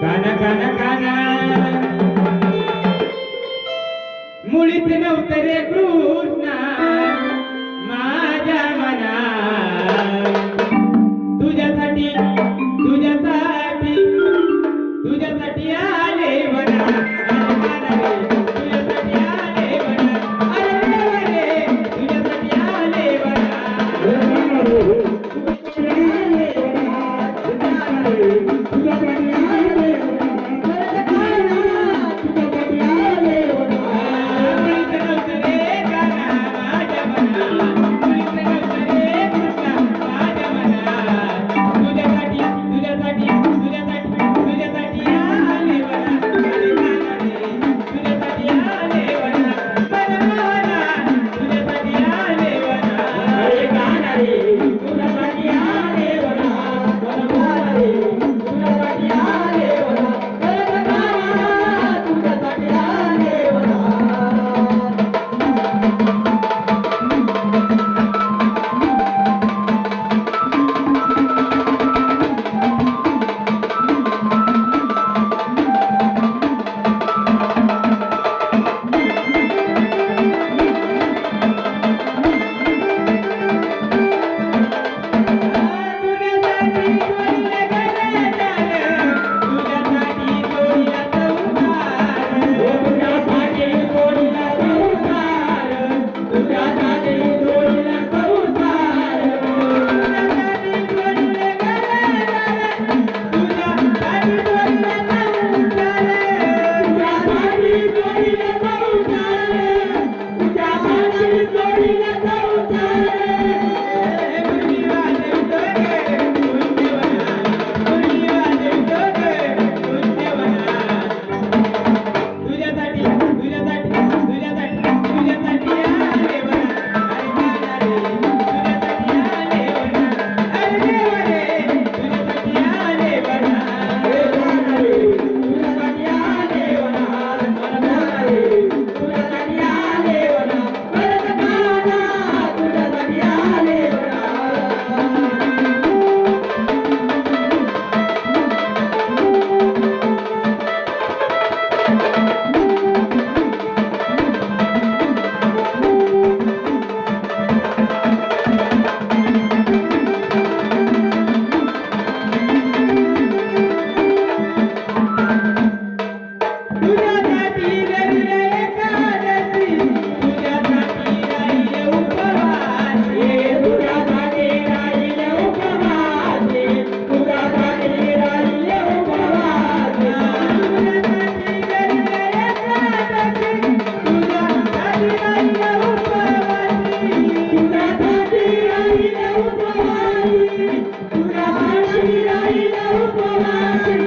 काना काना काना. मुळीत नव्हतं रे Krishna I'm not going to.